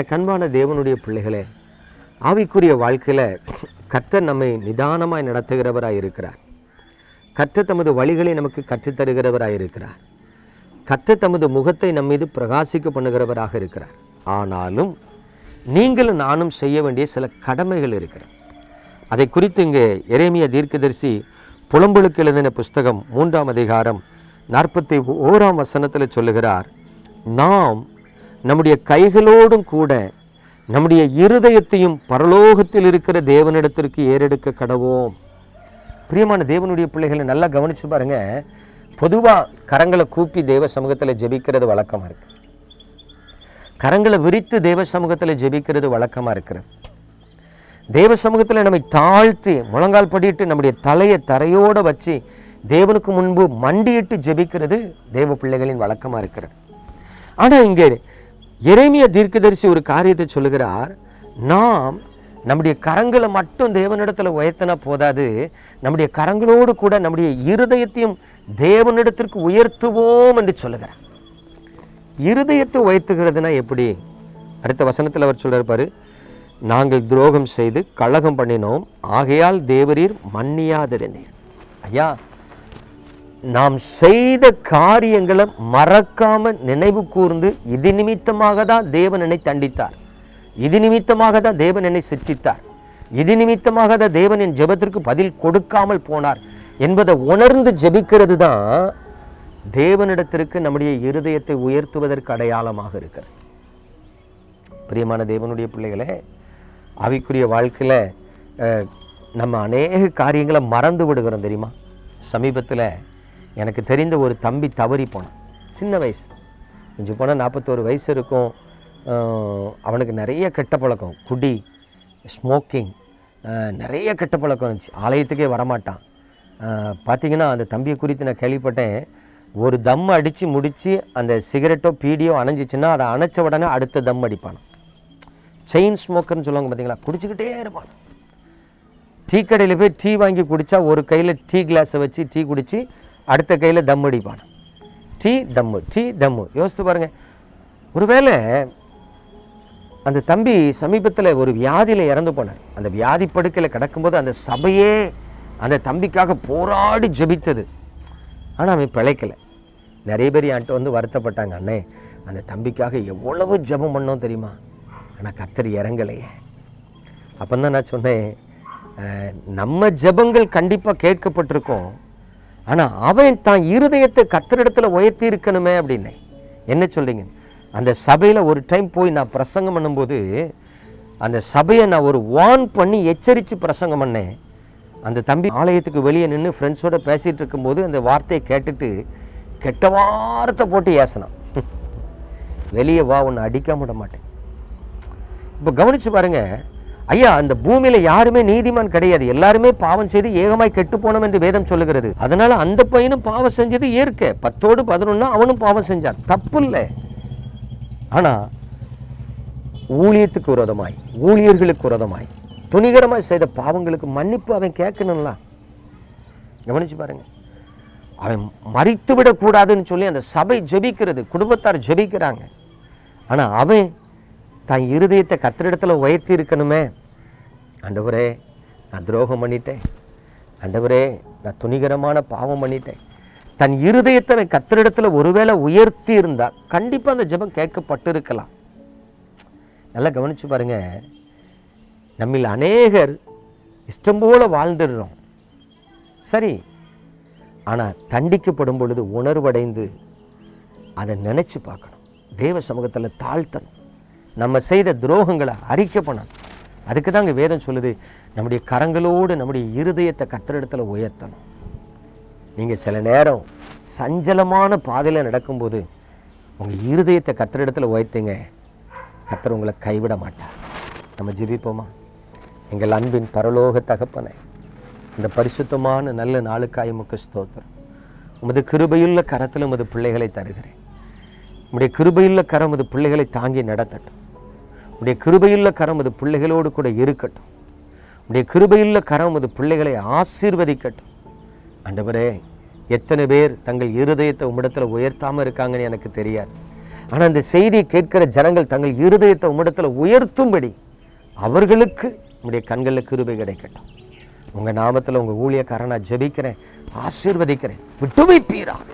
எனக்கு அன்பான தேவனுடைய பிள்ளைகளே ஆவிக்குரிய வாழ்க்கையில் கர்த்தர் நம்மை நிதானமாய் நடத்துகிறவராக இருக்கிறார். கர்த்தர் தமது வழிகளை நமக்கு கற்றுத்தருகிறவராக இருக்கிறார். கர்த்தர் தமது முகத்தை நம் மீது பிரகாசிக்க பண்ணுகிறவராக இருக்கிறார். ஆனாலும் நீங்களும் நானும் செய்ய வேண்டிய சில கடமைகள் இருக்கிறது. அதை குறித்து இங்கே எரேமிய தீர்க்கதரிசி புலம்பலுக்கு எழுதின புஸ்தகம் மூன்றாம் அதிகாரம் நாற்பத்தி ஓராம் வசனத்தில் சொல்லுகிறார் நாம் நம்முடைய கைகளோடும் கூட நம்முடைய இருதயத்தையும் பரலோகத்தில் இருக்கிற தேவனிடத்திற்கு ஏறெடுக்க கடவோம். பிரியமான தேவனுடைய பிள்ளைகளை நல்லா கவனிச்சு பாருங்க. பொதுவாக கரங்களை கூப்பி தேவ சமூகத்தில் ஜெபிக்கிறது வழக்கமாக இருக்கு. கரங்களை விரித்து தேவ சமூகத்தில் ஜெபிக்கிறது வழக்கமாக இருக்கிறது. தேவ சமூகத்தில் நம்மை தாழ்த்தி முழங்கால் படிட்டு நம்முடைய தலையை தரையோடு வச்சு தேவனுக்கு முன்பு மண்டியிட்டு ஜெபிக்கிறது தேவ பிள்ளைகளின் வழக்கமாக இருக்கிறது. ஆனால் இங்கே எரேமிய தீர்க்கதரிசி ஒரு காரியத்தை சொல்லுகிறார் நாம் நம்முடைய கரங்களை மட்டும் தேவனிடத்தில் உயர்த்தினா போதாது. நம்முடைய கரங்களோடு கூட நம்முடைய இருதயத்தையும் தேவனிடத்திற்கு உயர்த்துவோம் என்று சொல்லுகிறார். இருதயத்தை உயர்த்துகிறதுனா எப்படி? அடுத்த வசனத்தில் அவர் சொல்கிறார் நாங்கள் துரோகம் செய்து கழகம் பண்ணினோம். ஆகையால் தேவரீர் மன்னியாதிருந்தீர். ஐயா நாம் செய்த காரியங்களை மறக்காம நினைவு கூர்ந்து இது நிமித்தமாக தான் தேவன் என்னை தண்டித்தார். இது நிமித்தமாக தான் தேவன் என்னை சிற்றித்தார் இது நிமித்தமாக தான் தேவன் என் ஜெபத்திற்கு பதில் கொடுக்காமல் போனார் என்பதை உணர்ந்து ஜெபிக்கிறது தான் தேவனிடத்திற்கு நம்முடைய இருதயத்தை உயர்த்துவதற்கு அடையாளமாக இருக்கிறது. பிரியமான தேவனுடைய பிள்ளைகளே அவைக்குரிய வாழ்க்கையில் நம்ம அநேக காரியங்களை மறந்து விடுகிறோம் தெரியுமா? சமீபத்தில் எனக்கு தெரிந்த ஒரு தம்பி தவறி போனான். சின்ன வயசு. கொஞ்சம் போனால் நாற்பத்தோரு வயசு இருக்கும். அவனுக்கு நிறைய கெட்ட பழக்கம். குடி ஸ்மோக்கிங் நிறைய கெட்ட பழக்கம் இருந்துச்சு. ஆலயத்துக்கே வரமாட்டான். அஹ், பார்த்தீங்கன்னா அந்த தம்பியை குறித்து நான் கேள்விப்பட்டேன். ஒரு தம் அடித்து முடித்து அந்த சிகரெட்டோ பீடியோ அணைஞ்சிச்சுன்னா அதை அணைச்ச உடனே அடுத்த தம் அடிப்பான் செயின் ஸ்மோக்கர்னு சொல்லுவாங்க பார்த்தீங்களா குடிச்சுக்கிட்டே இருப்பான். டீ கடையில் போய் டீ வாங்கி குடித்தா ஒரு கையில் டீ கிளாஸை வச்சு டீ குடித்து அடுத்த கையில் தம் அடிப்பான். டீ தம்மு டீ தம்மு யோசித்து பாருங்கள் ஒருவேளை அந்த தம்பி சமீபத்தில் ஒரு வியாதியில் இறந்து போனார். அந்த வியாதி படுக்கையில் கிடக்கும்போது அந்த சபையே அந்த தம்பிக்காக போராடி ஜெபித்தது. ஆனால் அவன் பிழைக்கலை. நிறைய பேர் என்கிட்ட வந்து வருத்தப்பட்டாங்க அண்ணே அந்த தம்பிக்காக எவ்வளவு ஜெபம் பண்ணோம் தெரியுமா? ஆனால் கர்த்தர் இறங்கலையே. அப்போ தான் நான் சொன்னேன் நம்ம ஜெபங்கள் கண்டிப்பாக கேட்கப்பட்டிருக்கோம். ஆனால் அவன் தான் இருதயத்தை கர்த்தரிடத்தில் உயர்த்தி இருக்கணுமே அப்படின்னே. என்ன சொல்றீங்க? அந்த சபையில் ஒரு டைம் போய் நான் பிரசங்கம் பண்ணும்போது அந்த சபையை நான் ஒரு வார்ன் பண்ணி எச்சரித்து பிரசங்கம் பண்ணேன். அந்த தம்பி ஆலயத்துக்கு வெளியே நின்று ஃப்ரெண்ட்ஸோட பேசிகிட்டு இருக்கும்போது அந்த வார்த்தையை கேட்டுட்டு கெட்ட வாரத்தை போட்டு ஏசினான். வெளியே வா உன்னை அடிக்காம விட மாட்டேன். இப்போ கவனிச்சு பாருங்கள் ஐயா அந்த பூமியில யாருமே நீதிமான் கிடையாது. எல்லாருமே பாவம் செய்து ஏகமாய் கெட்டு போனோம் என்று வேதம் சொல்லுகிறது. அதனால அந்த பையனும் பாவம் செஞ்சது இயற்கை. பத்தோடு பதினொன்னா அவனும் பாவம் செஞ்சான். தப்பு இல்லை ஆனா ஊழியத்துக்கு விரோதமாய் ஊழியர்களுக்கு விரோதமாய் துணிகரமாய் செய்த பாவங்களுக்கு மன்னிப்பு அவன் கேட்கணும்ல? கவனிச்சு பாருங்க. அவன் மறித்து விடக்கூடாதுன்னு சொல்லி அந்த சபை ஜெபிக்கிறது குடும்பத்தார் ஜெபிக்கிறாங்க. ஆனா அவன் தன் இருதயத்தை கத்திரிடத்தில் உயர்த்தி இருக்கணுமே? ஆண்டவரே நான் துரோகம் பண்ணிட்டேன். ஆண்டவரே நான் துணிகரமான பாவம் பண்ணிட்டேன். தன் இருதயத்தை அவன் ஒருவேளை உயர்த்தி இருந்தா கண்டிப்பா அந்த ஜெபம் கேட்கப்பட்டிருக்கலாம். நல்லா கவனிச்சு பாருங்க. நம்மில் அநேகர் இஷ்டம் போல வாழ்ந்துடுறோம். சரி. ஆனால் தண்டிக்கப்படும் பொழுது உணர்வடைந்து அதை நினைச்சு பார்க்கணும். தேவ சமூகத்தில் தாழ்த்தணும். நம்ம செய்த துரோகங்களை அறிக்கை பண்ணணும். அதுக்கு தாங்க வேதம் சொல்லுது நம்முடைய கரங்களோடு நம்முடைய இருதயத்தை கத்திரிடத்துல உயர்த்தணும். நீங்கள் சில நேரம் சஞ்சலமான பாதையில் நடக்கும்போது உங்கள் இருதயத்தை கத்திரிடத்துல உயர்த்துங்க. கத்தர் உங்களை கைவிட மாட்டார். நம்ம ஜிபிப்போமா? எங்கள் அன்பின் பரலோக தகப்பனை இந்த பரிசுத்தமான நல்ல நாளுக்காய் முக்க ஸ்தோத்திரம். உமது கிருபையுள்ள கரத்தில் உமது பிள்ளைகளை தருகிறேன். உம்முடைய கிருபையுள்ள கரம் உமது பிள்ளைகளை தாங்கி நடத்தட்டும். உடைய கிருபையுள்ள கரம் அது பிள்ளைகளோடு கூட இருக்கட்டும். உடைய கிருபையுள்ள கரம் அது பிள்ளைகளை ஆசீர்வதிக்கட்டும். ஆண்டவரே எத்தனை பேர் தங்கள் இருதயத்தை உம்மிடத்தில் உயர்த்தாமல் இருக்காங்கன்னு எனக்கு தெரியாது. ஆனால் அந்த செய்தியை கேட்கிற ஜனங்கள் தங்கள் இருதயத்தை உம்மிடத்தில் உயர்த்தும்படி அவர்களுக்கு உம்முடைய கண்களில் கிருபை கிடைக்கட்டும். உங்கள் நாமத்தில் உங்கள் ஊழியக்காரன் நான் ஜெபிக்கிறேன் ஆசீர்வதிக்கிறேன். விட்டுவைப்பீராக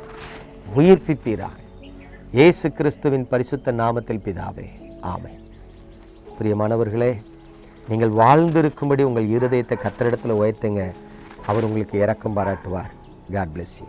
உயிர்ப்பிப்பீராக. இயேசு கிறிஸ்துவின் பரிசுத்த நாமத்தில் பிதாவே ஆமை பிரியமானவர்களே நீங்கள் வாழ்ந்திருக்கும்படி உங்கள் இருதயத்தை கத்தரிடத்தில் உயர்த்துங்க. அவர் உங்களுக்கு இறக்கம் பாராட்டுவார். God bless you